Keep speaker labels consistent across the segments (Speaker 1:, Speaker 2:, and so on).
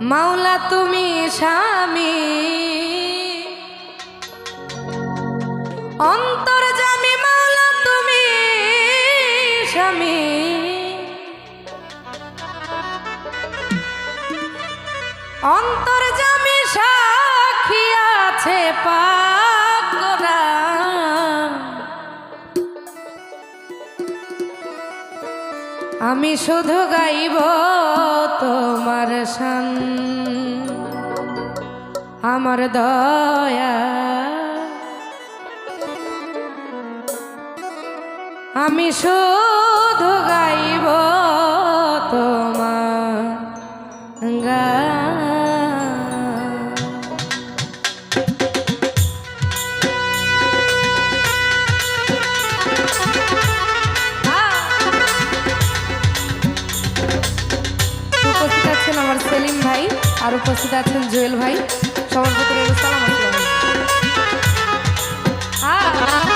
Speaker 1: মাওলা তুমি স্বামী। অন্তর জামি মাওলা তুমি স্বামী। অন্তর জামি সাক্ষী আছে পা আমি শুধু গাইব তোমার সান আমার দয়া। আমি শুধু গাইব আর উপস্থিত আছেন জুয়েল ভাই। সবার প্রতি সালাম আসসালাম।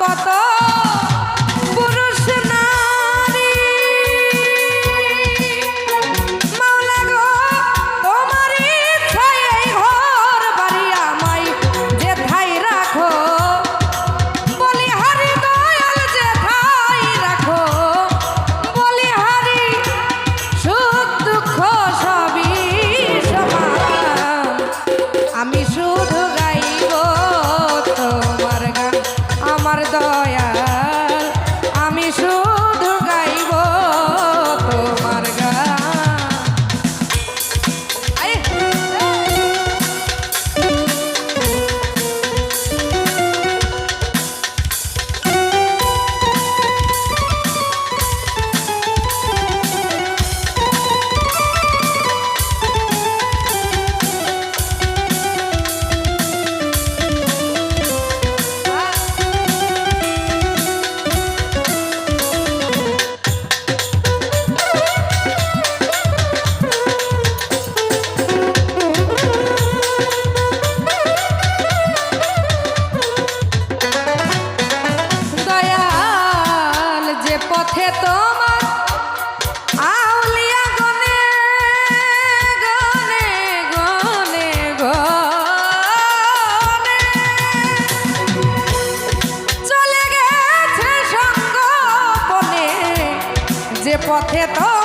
Speaker 1: কত এত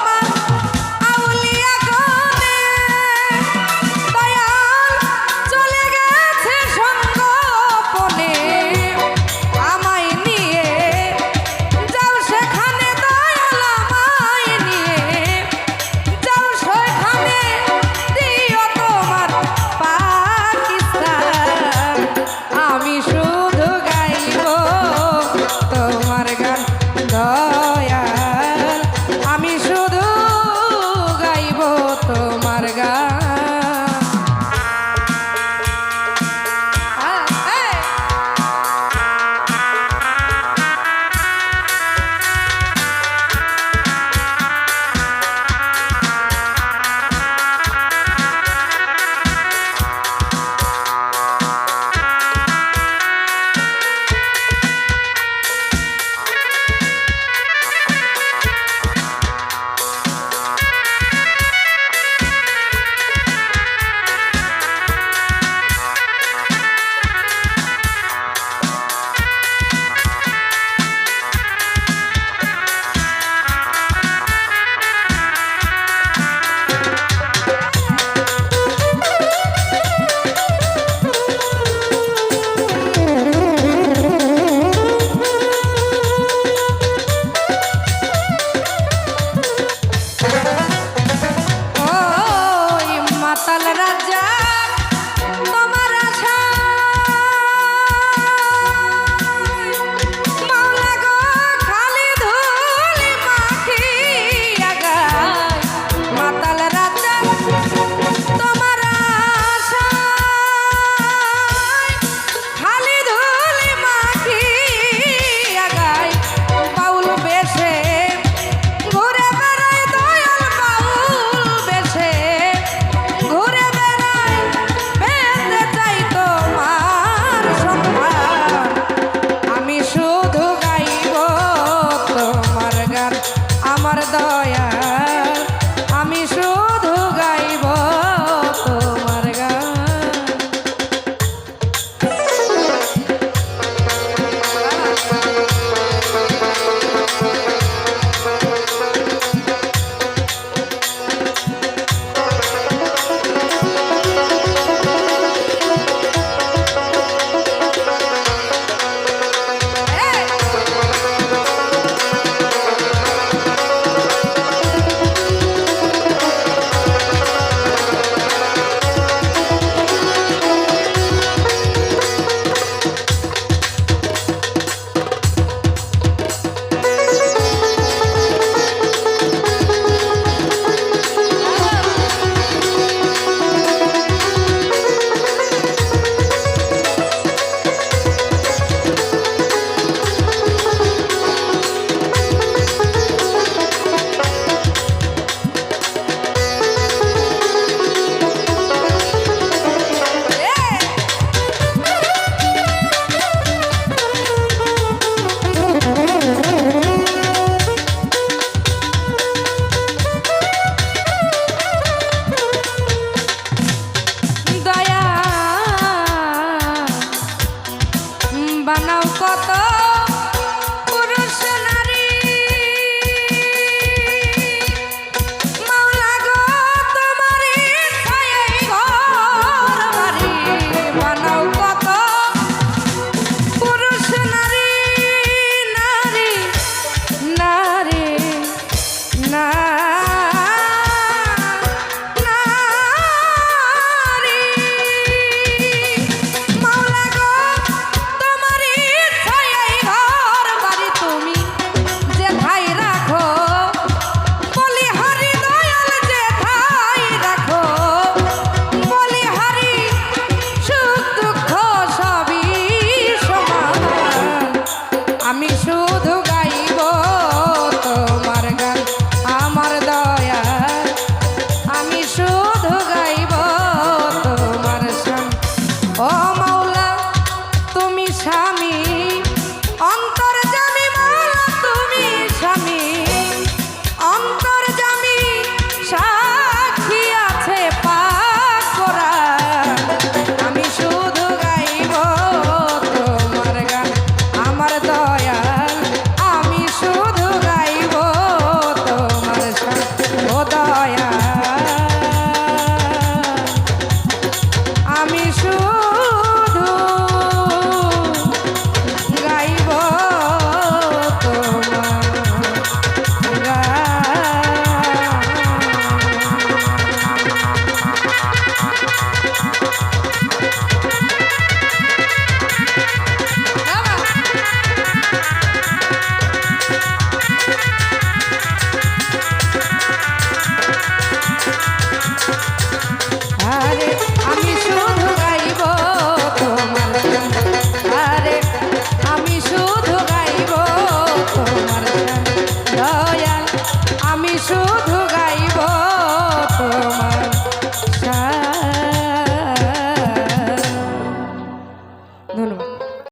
Speaker 1: শুধু গাইব তোমার